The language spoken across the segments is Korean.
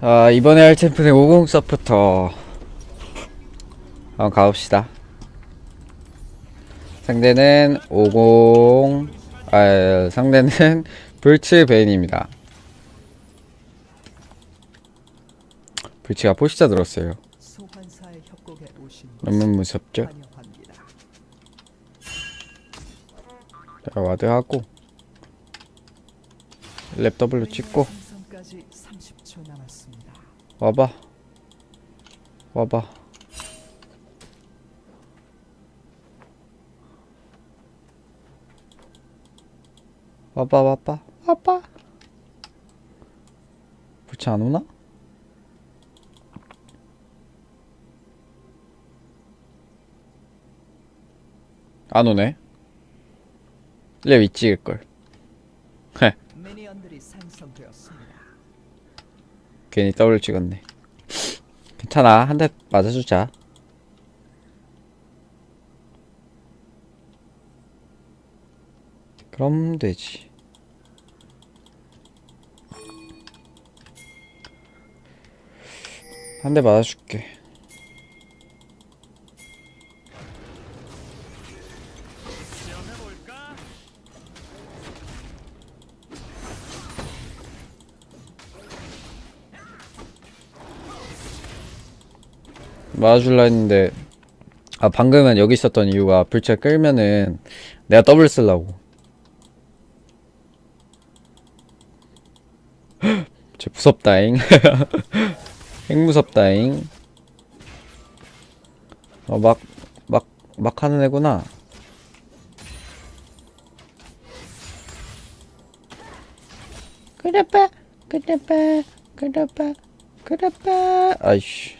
아 이번에 할 챔프는 50 서포터. 한번 가봅시다. 상대는 50 아, 상대는 불츠 베인입니다. 불츠가 포시자 들었어요. 너무 무섭죠? 자 와드 하고. 랩 W 찍고 생성까지 30초 남았습니다. 와봐. 와봐. 와봐 와봐. 와봐. 불치 안 오나? 안 오네. 랩 있지 찍을걸. 미 괜히 더블 찍었네. 괜찮아. 한 대 맞아주자. 그럼 되지. 한 대 맞아줄게. 맞아줄라 했는데 아 방금은 여기 있었던 이유가 불체 끌면은 내가 더블 쓰려고. 쟤 무섭다잉. 핵 무섭다잉. 어 막 막 막 하는 애구나. 그래봐 그래봐 그래봐 그래봐. 아이씨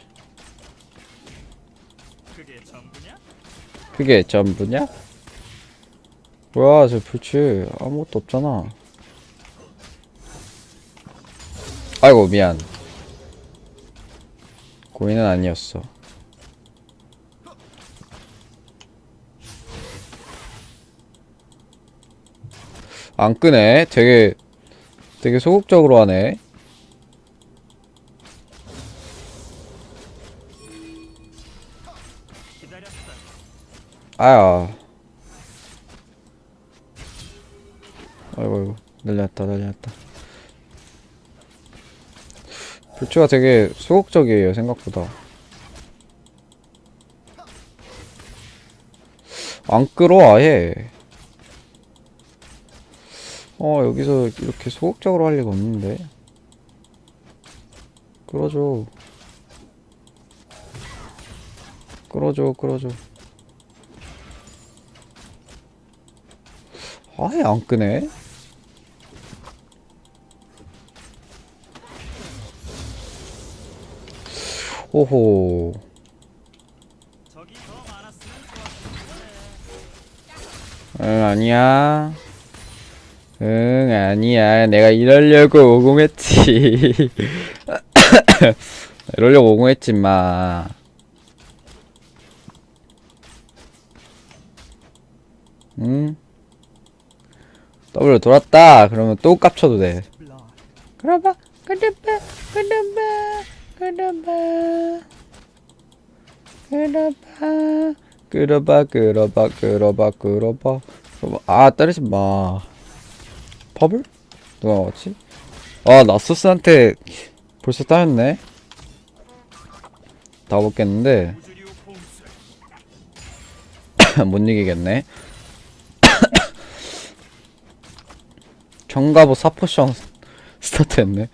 그게 전부냐? 뭐야 저 불치 아무것도 없잖아. 아이고 미안. 고인은 아니었어. 안 끄네. 되게 되게 소극적으로 하네 아야. 아이고, 아이고, 날렸다, 날렸다. 불추가 되게 소극적이에요, 생각보다. 안 끌어, 아예. 어, 여기서 이렇게 소극적으로 할 리가 없는데. 끌어줘. 끌어줘, 끌어줘. 아예 안 끄네? 오호. 응 아니야 응 아니야 내가 이러려고 오공했지 이러려고 오공했지 마 응? W 돌았다. 그러면 또 깝쳐도 돼. 그러봐 그러봐 그러봐 그러봐 그러봐 끌어봐 끌어봐 끌어봐. 끌어봐 끌어봐 아 때리지 마. 퍼블? 누가 먹었지? 아 나소스한테 벌써 따였네. 다 먹겠는데. 못 이기겠네 정가보 사포션 스타트 했네.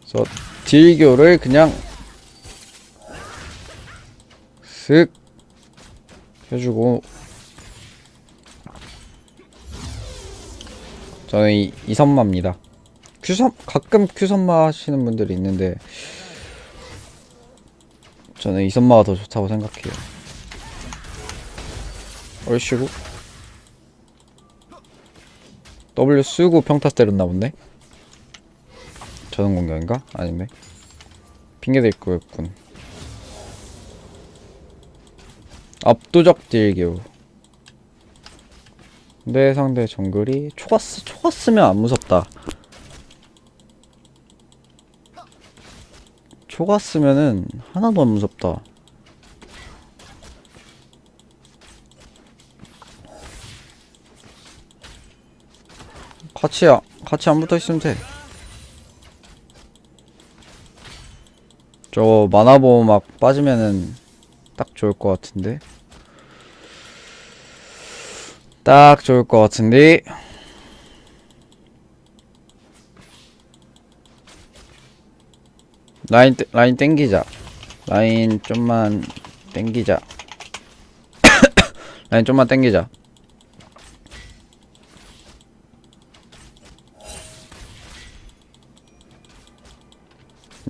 그래서 딜교를 그냥 슥 해주고. 저는 이, 이 선마입니다. 큐선 가끔 큐선마 하시는 분들이 있는데 저는 이 선마가 더 좋다고 생각해요 얼씨구 W 쓰고 평타 때렸나 본데? 저는 공격인가? 아니네 핑계댈 거였군 압도적 딜교 내 상대 정글이 초가스 초가스면 안 무섭다. 초가스면은 하나도 안 무섭다. 같이 야 같이 안 붙어 있으면 돼. 저 만화보호 막 빠지면은 딱 좋을 것 같은데. 딱 좋을 것 같은데. 라인 땡- 라인 땡기자. 라인 좀만 땡기자. 라인 좀만 땡기자.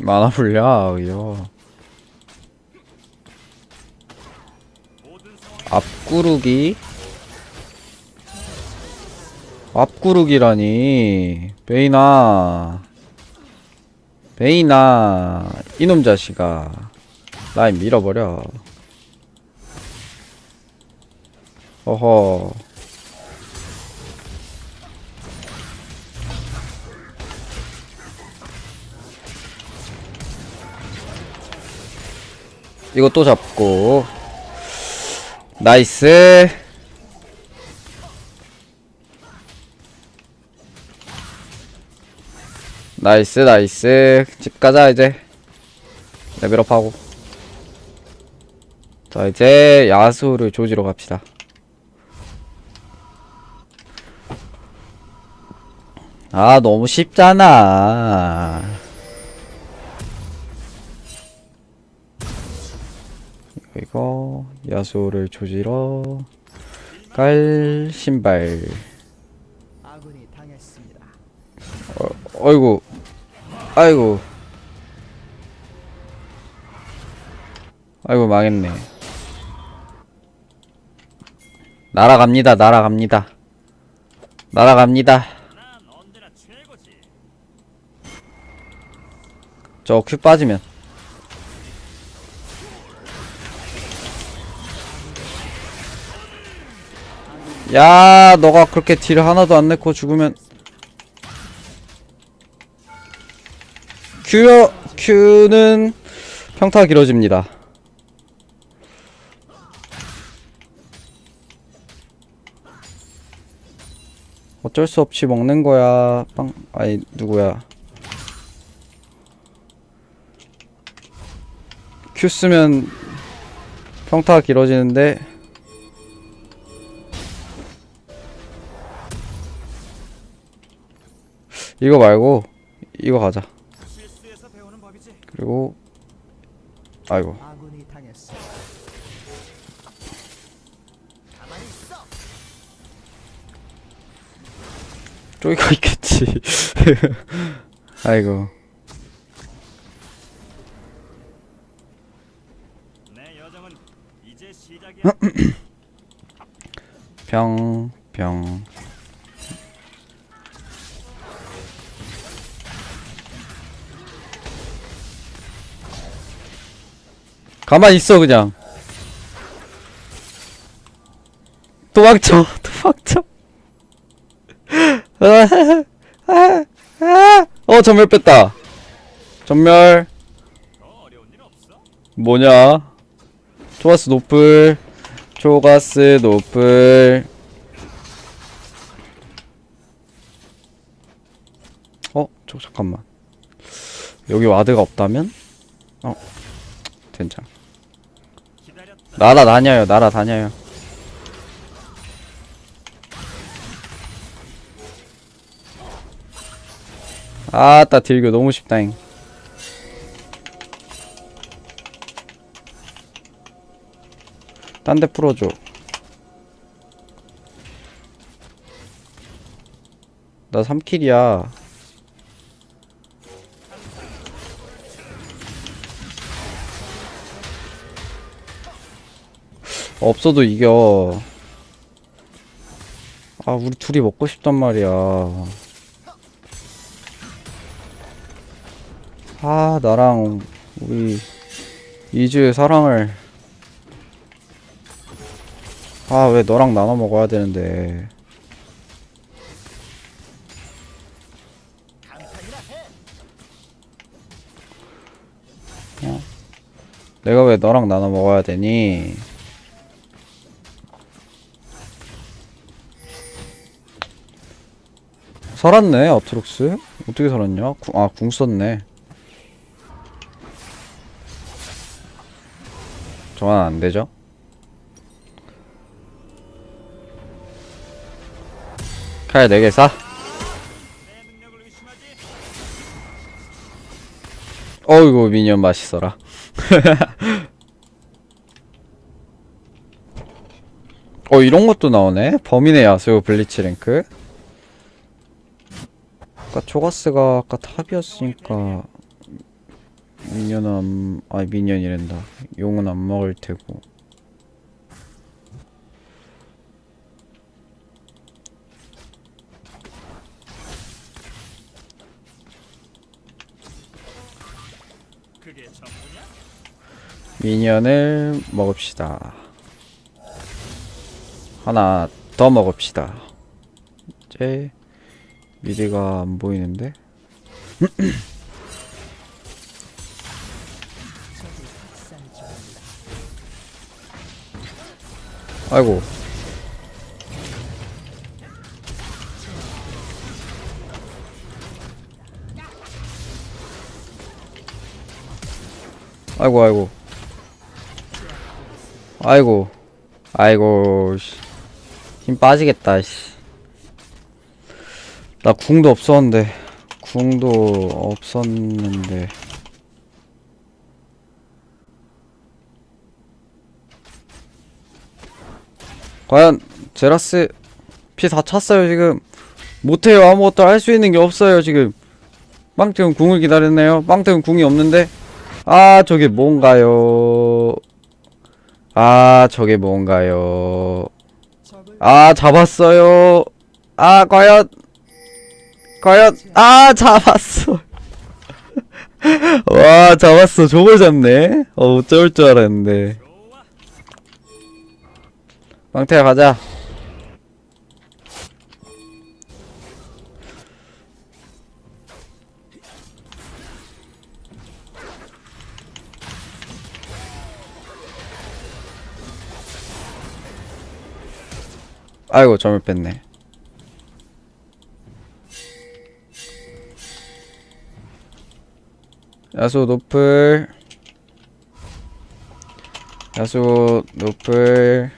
만화 불려, 앞구르기? 앞구르기라니. 베이나. 베이나. 이놈 자식아. 라인 밀어버려. 어허 이거 또 잡고. 나이스. 나이스 나이스. 집 가자 이제. 레벨업 하고. 자 이제 야수를 조지러 갑시다. 아 너무 쉽잖아 이거 야수를 조지러 깔 신발. 당했습니다. 어이구. 아이고. 아이고 망했네. 날아갑니다 날아갑니다. 날아갑니다. 저 큐 빠지면 야 너가 그렇게 딜 하나도 안 넣고 죽으면. 큐 큐는 평타 길어집니다. 어쩔 수 없이 먹는 거야 빵. 아니 누구야? 큐 쓰면 평타가 길어지는데 이거 말고 이거 가자. 그리고 아이고. 쪼이가 있겠지 아이고 시작이야. 병병 가만히 있어 그냥 도망쳐 도망쳐 어 전멸 뺐다 전멸? 뭐냐 초가스 노플 초가스 노플 어? 저 잠깐만 여기 와드가 없다면? 어 된장. 날아다녀요 날아다녀요. 아따 딜교 너무 쉽다잉. 딴 데 풀어줘. 나 3킬이야 없어도 이겨. 아 우리 둘이 먹고 싶단 말이야. 아 나랑 우리 이주의 사랑을. 아 왜 너랑 나눠 먹어야 되는데. 어? 내가 왜 너랑 나눠 먹어야 되니? 살았네 아트록스 어떻게 살았냐? 구, 아, 궁 썼네 저건 안 되죠? 칼 4개 사? 어이구 미니언 맛있어라 어 이런 것도 나오네 범인의 야수 블리치 랭크 아까 초가스가 아까 탑이었으니까 미니언은 안, 아 미니언이란다. 용은 안 먹을 테고? 미니언을 먹읍시다. 하나 더 먹읍시다. 이제 미드가 안 보이는데. 아이고 아이고 아이고 아이고 아이고 씨. 힘 빠지겠다 씨. 나 궁도 없었는데 궁도 없었는데. 과연 제라스 피 다 찼어요 지금? 못해요. 아무것도 할 수 있는 게 없어요 지금. 빵태훈 궁을 기다렸네요. 빵태훈 궁이 없는데. 아 저게 뭔가요? 아 저게 뭔가요? 아 잡았어요. 아 과연 과연 아 잡았어. 와 잡았어. 저걸 잡네. 어 어쩔 줄 알았는데. 빵태야 가자. 아이고 점을 뺐네 야수 노플 야수 노플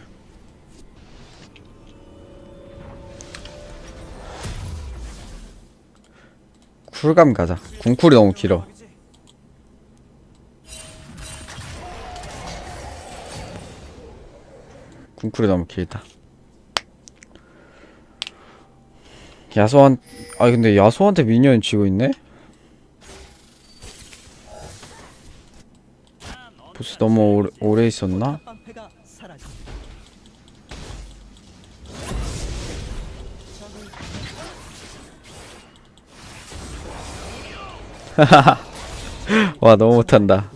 쿨감 가자. 궁쿨이 너무 길어. 궁쿨이 너무 길다. 야소한 아 근데 야소한테 미니언 쥐고 있네? 보스 너무 오래, 오래 있었나? 와 너무 못한다.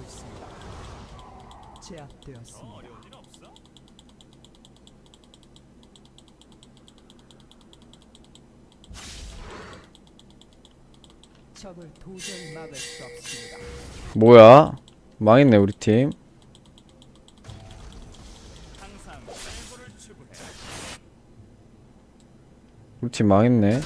뭐야 망했네 우리 팀. 우리 팀 망했네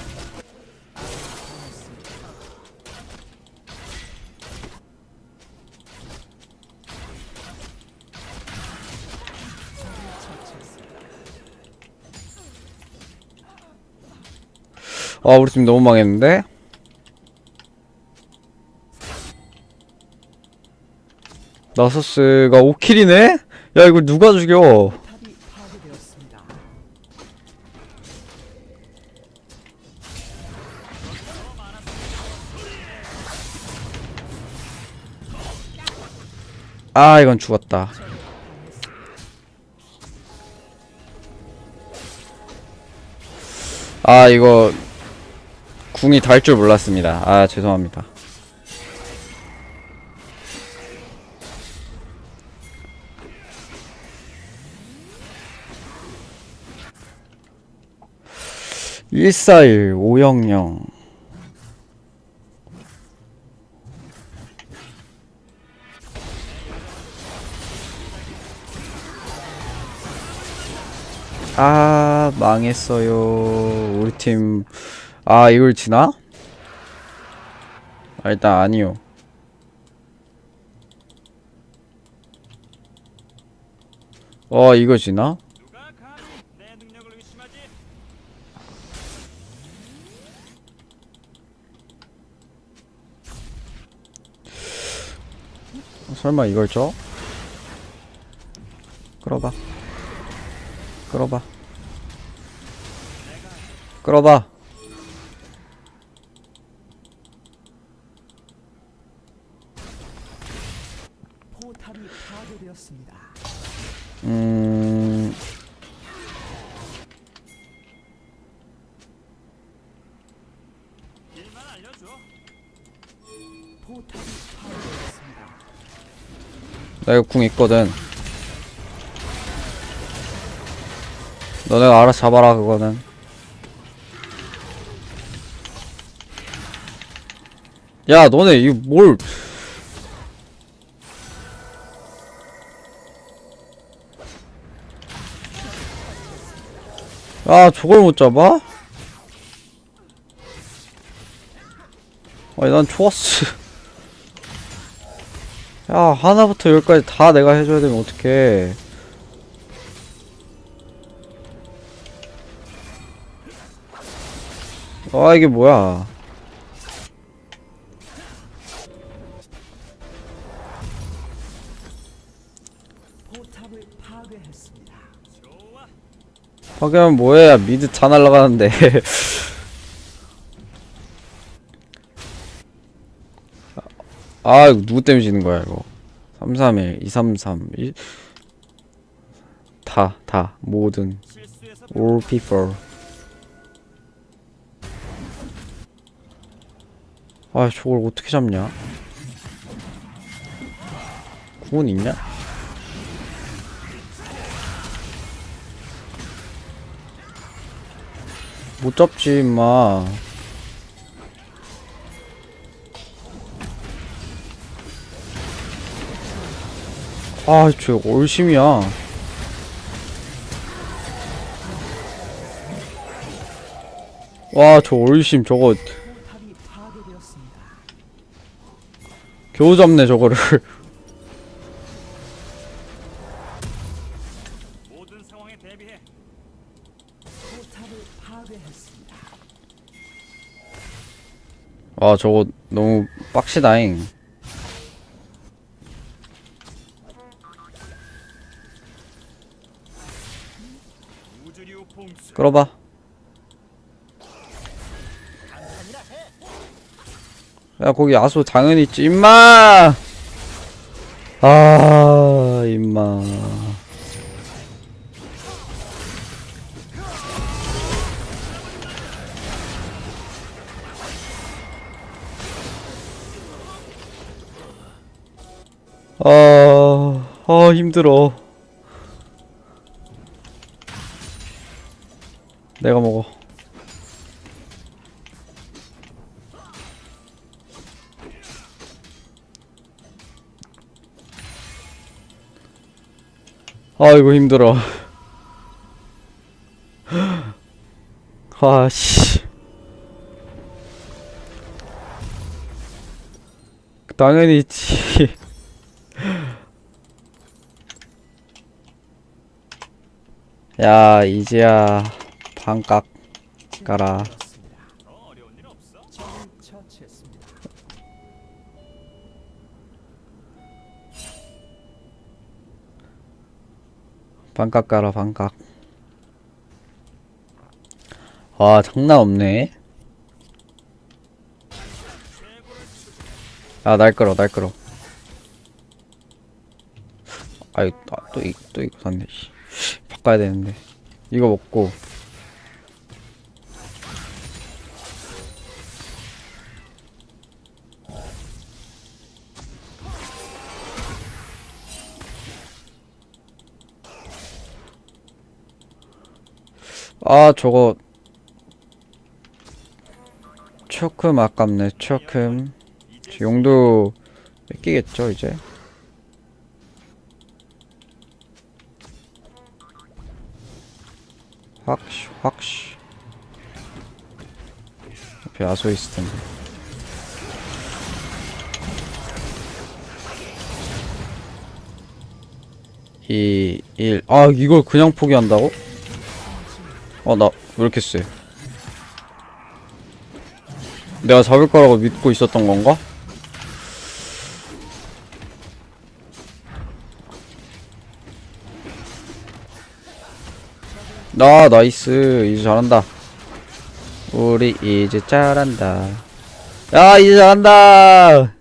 아 우리 팀 너무 망했는데? 나서스가 5킬이네? 야 이걸 누가 죽여. 아 이건 죽었다 아 이거 궁이 달 줄 몰랐습니다 아 죄송합니다 141 500 아, 망했어요. 우리 팀. 아, 이걸 지나? 아, 일단 아니요. 어, 이거 지나? 설마 이걸 줘? 끌어봐 끌어봐 끌어봐. 음 나 이거 궁 있거든. 너네가 알아서 잡아라 그거는. 야 너네 이거 뭘. 아 저걸 못 잡아? 아니 난 좋았어 야 하나부터 열까지 다 내가 해줘야 되면 어떡해. 아 이게 뭐야. 파괴하면 뭐해? 야 미드 다 날라가는데 아 이거 누구 때문에 지는 거야 이거 331 233 1 다, 다, 모든, all people. 아, 저걸 어떻게 잡냐? 구원 있냐? 못 잡지, 임마. 아, 저 얼심이야. 와, 저 얼심 저거. 겨우 잡네, 저거를. 와, 저거 너무 빡시다잉. 끌어봐. 야, 거기 야수 당연히 있지, 임마! 아, 임마. 아, 아, 힘들어. 내가 먹어. 아이고 힘들어. 아 씨. 당연히 있지. 야 이제야 적을 처치했습니다. 반값 가라 반값. 와 장난 없네. 아 날 끌어 날 끌어. 아이 또또 또 이거 샀네. 씨. 바꿔야 되는데. 이거 먹고. 아 저거. 초큼 아깝네 초큼 용도 뺏기겠죠 이제? 확시 확시. 옆에 야소 있을 텐데. 이, 일. 아, 이걸 그냥 포기한다고? 어, 나, 왜 이렇게 쎄? 내가 잡을 거라고 믿고 있었던 건가? 나, 나이스. 이제 잘한다. 우리 이제 잘한다. 야, 이제 잘한다!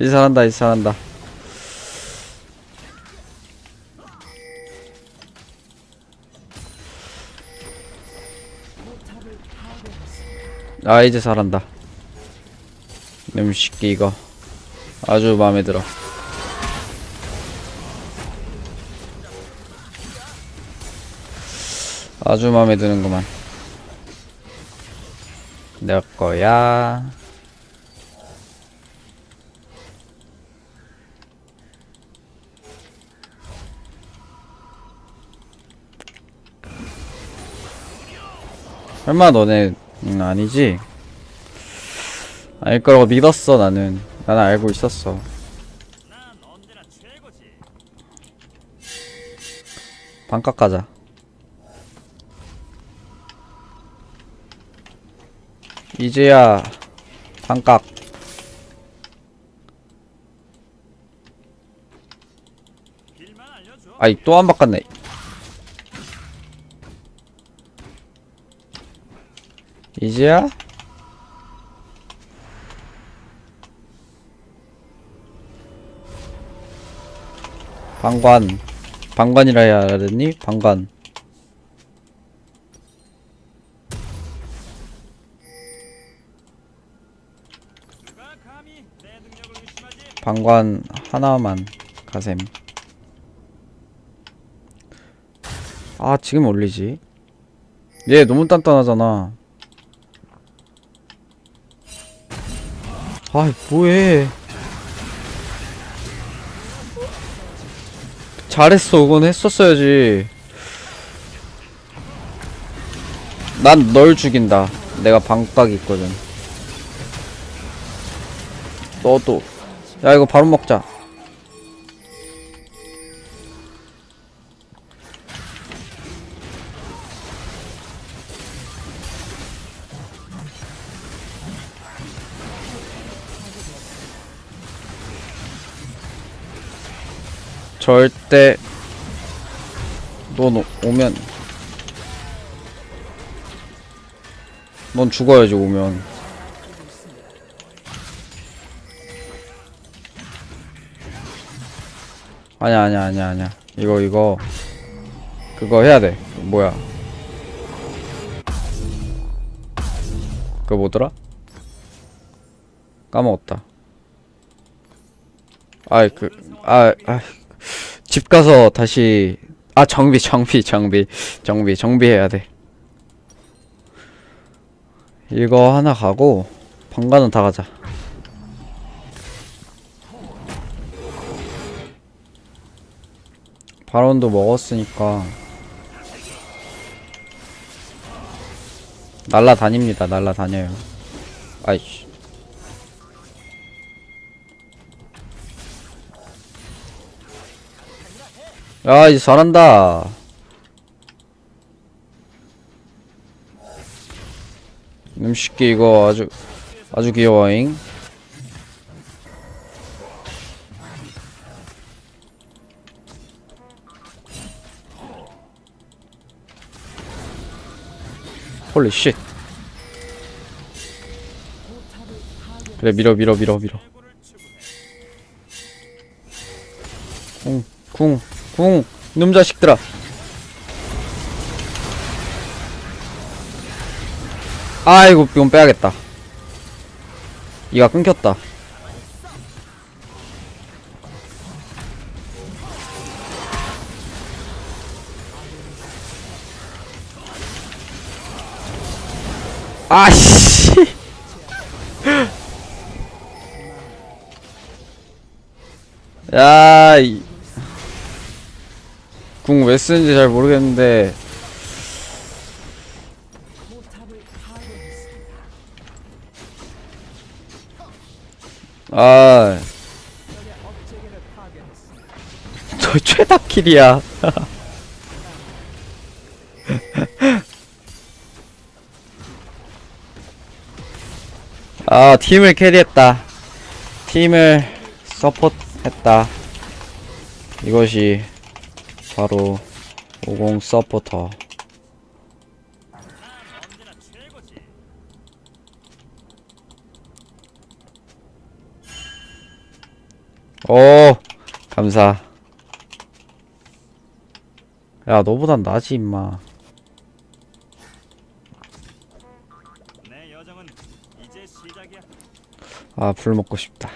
이제 잘한다, 이제 잘한다. 아 이제 잘한다. 음식기 이거. 아주 마음에 들어. 아주 마음에 드는구만. 내 거야. 설마 너네 응 아니지 아닐 거라고 믿었어 나는 나는 알고 있었어. 반값 가자 이제야 알려줘. 아이 또 안 바꿨네 이제야? 방관. 방관이라 해야 하더니? 방관? 방관 하나만 가셈. 아 지금 올리지? 얘 너무 단단하잖아 아이 뭐해? 잘했어 그건 했었어야지. 난 널 죽인다. 내가 방각이 있거든. 너도. 야 이거 바로 먹자 절대 넌 오- 오면 넌 죽어야지 오면. 아니야 아니야 아니야 아니야. 이거 이거. 그거 해야 돼. 뭐야? 그거 뭐더라? 까먹었다. 아이 그아아 집 가서 다시 아 정비 정비 정비 정비 정비해야 돼. 이거 하나 가고 방가는 다 가자. 바론도 먹었으니까 날라다닙니다. 날라다녀요. 아이씨 야 이제 잘한다. 음식기 이거 아주 아주 귀여워잉. 홀리 쉣. 그래 밀어 밀어 밀어 밀어. 추구해. 쿵, 쿵, 놈 자식들아. 아이고, 이건 빼야겠다. 이가 끊겼다. 아씨. 야, 왜 쓰는지 잘 모르겠는데. 아, 최다 킬이야. 아, 팀을 캐리했다. 팀을 서포트했다. 이것이 바로 50 서포터. 오, 감사. 야, 너보단 나지, 임마. 아, 불 먹고 싶다.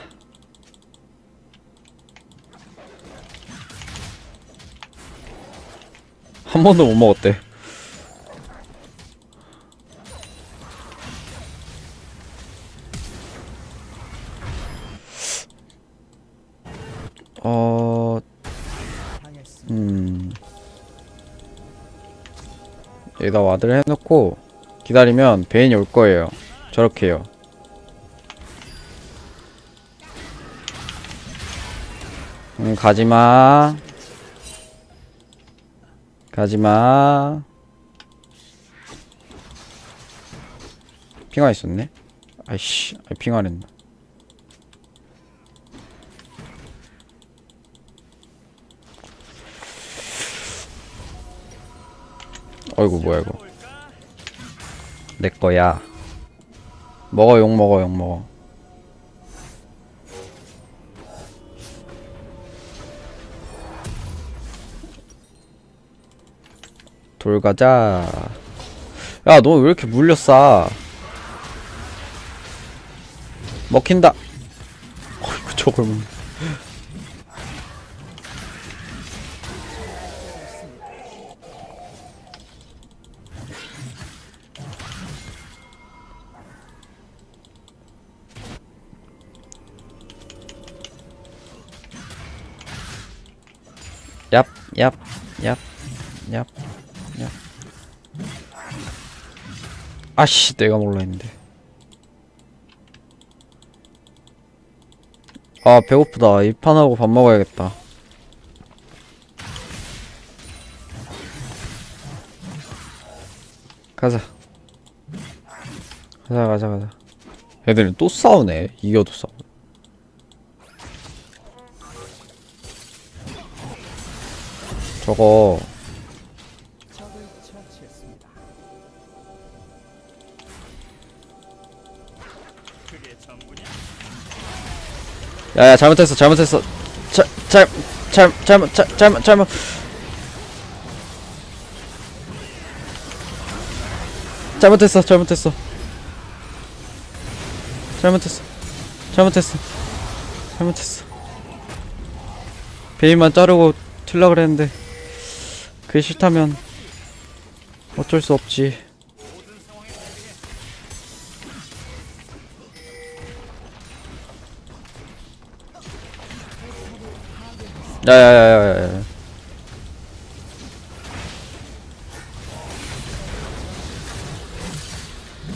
한 번도 못 먹었대. 어. 음. 여기다 와드를 해놓고 기다리면 베인이 올 거예요. 저렇게요. 음, 가지마. 가지마. 핑화 있었네? 아이씨, 아, 핑화를 했나. 어이구, 뭐야, 이거. 내 거야. 먹어, 욕 먹어, 욕 먹어. 돌 가자. 야, 너 왜 이렇게 싸? 먹힌다. 어이구, 저걸. 얍, 얍, 얍, 얍, 얍. 아씨, 내가 몰라 했는데. 아, 배고프다. 이 판하고 밥 먹어야겠다. 가자. 가자, 가자, 가자. 애들은 또 싸우네. 이겨도 싸우. 저거 야야 잘못했어 잘못했어. 잘잘 잘못 잘- 잘못 잘못 잘못했어 잘못했어. 잘못했어 잘못했어 잘못했어. 베인만 자르고 튀려 그랬는데 그게 싫다면 어쩔 수 없지 야야야야야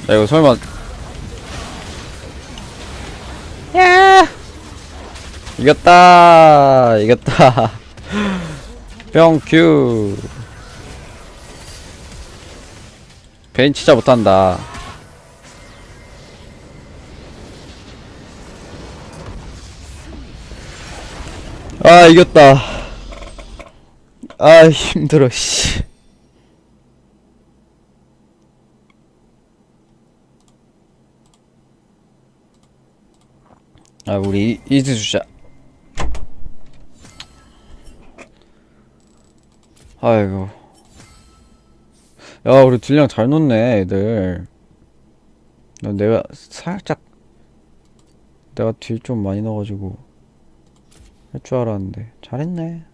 야 이거 설마. 야! 이겼다! 이겼다! 뿅큐. 베인 진짜 못한다 아 이겼다. 아 힘들어 씨. 아 우리 이- 이즈 주자. 아이고. 야 우리 딜량 잘 놓네 애들. 나 내가 살짝 내가 딜 좀 많이 넣어가지고 할 줄 알았는데. 잘했네